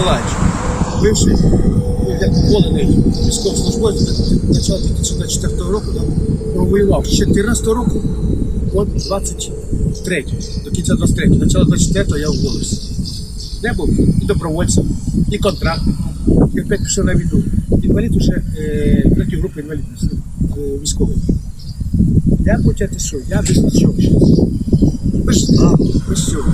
Миколаївич, бивший, як уволений військовослужбовець, почав 2024 року, да, провоював з 14 року по 23 до кінця 23 Почало 24 я уволився. Я був і добровольцем, і контрактником, і опять пішов на війну. Інвалід уже е, третьої групи інвалідності е, військовий. Я получается що? Я без нічого Без сна, без всього.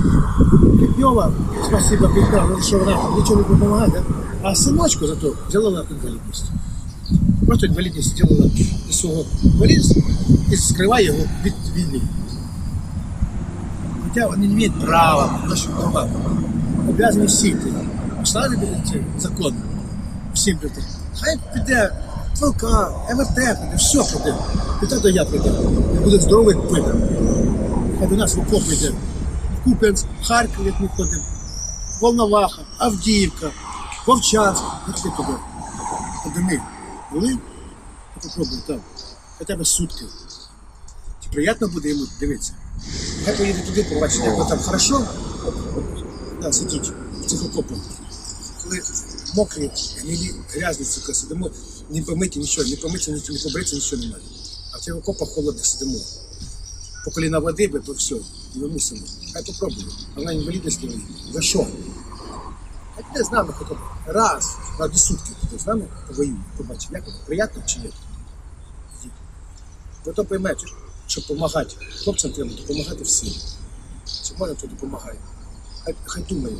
Кипнева, спасибо Кипнева, що вона нічого не допомагає, а синочку зато взяла інвалідність. Просто інвалідність зробила із свого інвалідності і скриває його від війни. Хоча вони не мають права, наші права. Обязані всі. Послали ці закони. Всім піти. Хай піде ВЛК, МРТ піде, все піде. Піде до я піде. І буде здоровий пити. Хай до нас в окоп йде. Куп'янськ, Харків, як ми ходимо. Волноваха, Авдіївка, Вовчанськ. Як ти туди? А де ми були? Попробуй там. Хоча б сутки. Чи приємно буде йому дивитися? Хай поїде туди, побачить, як там хорошо. Да, сидіть в цих окопах. Коли мокрі, гнилі, грязні, сука, сидимо, не помиті нічого, не помиті, не побриться, нічого немає. А в цих окопах холодних сидимо. По коліна води, би, то все, і ми мусимо. Хай попробує. Вона інвалідність не. За що? А ти з нами хоча б раз, на дві сутки ти з нами воює, побачив, як воно, приємно чи ні? Ви то поймете, що допомагати хлопцям треба допомагати всім. Чи можна, то допомагає. Хай, хай думає.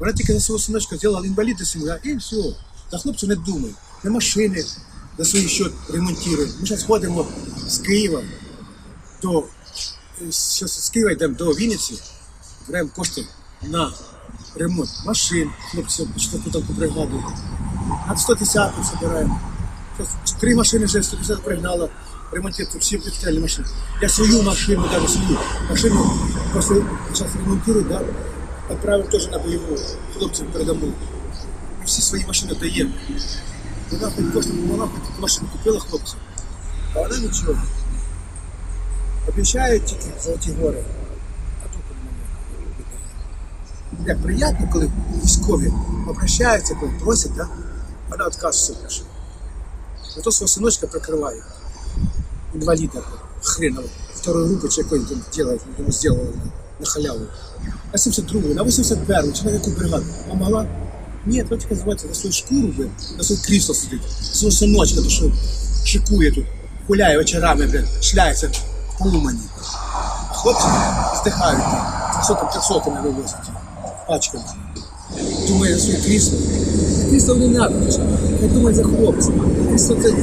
Вона тільки за свого синочка зробила інваліда сім'я, і все. За хлопців не думає. Не машини за свій счет ремонтує. Ми зараз ходимо з Києва до зараз з Києва йдемо до Вінниці, беремо кошти на ремонт машин, хлопці, що тут таку бригаду. На 110 збираємо. Три машини вже 150 пригнала, ремонтують всі підстрільні машини. Я свою машину, даже свою машину просто зараз ремонтую, да, відправив теж на бойову хлопцям передамо. Всі свої машини даємо. Вона хоч кошти помогла, хоч машину купила хлопцям. А вона нічого. Обіцяють тільки золоті гори, а тут немає. Як приємно, коли військові обращаються, коли просять, да? вона відказується пише. Зато свого синочка прикриває. Інваліда хренового. Второї групи чи якої там делает, йому сделали на, халяву. На 72 на 81 чи на яку бригаду. Помогла? Ні, то тільки звати на свою шкуру, блин, на своє крісло сидить, свого синочка, то що шикує тут, гуляє вечорами, блин, шляється А хлопці здихають там, 300 300 вивозять пачками. Думає своє крісло. Крісло не треба, хай думає за хлопців. Крісло це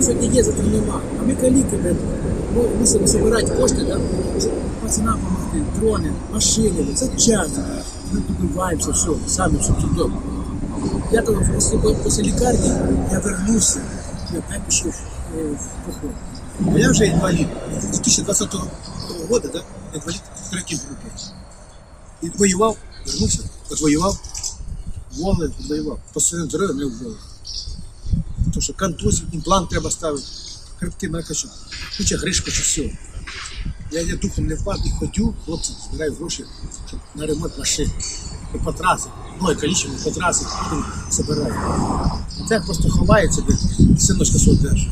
сьогодні є, завтра нема. А ми каліки, блин, ми мусимо збирати кошти, да? пацанам допомогти, дрони, машини, це час. Ми добиваємося, все, самі все чудово. Я коли після лікарні я вернувся, я пішов е, в поход. А я вже інвалід. З 2020 року, да? інвалід третій групи. І воював, вернувся, отвоював, воли, воював. По своєму здоров'ю не вволив. Тому що контузію, імплант треба ставити, хребти мене кажу, куча гришка, чи все. Я, я духом не впав і ходю, хлопці збирають гроші щоб на ремонт машин. І по трасі, мною колічено по трасі, збираю. А це просто ховається, і синочка свого держить.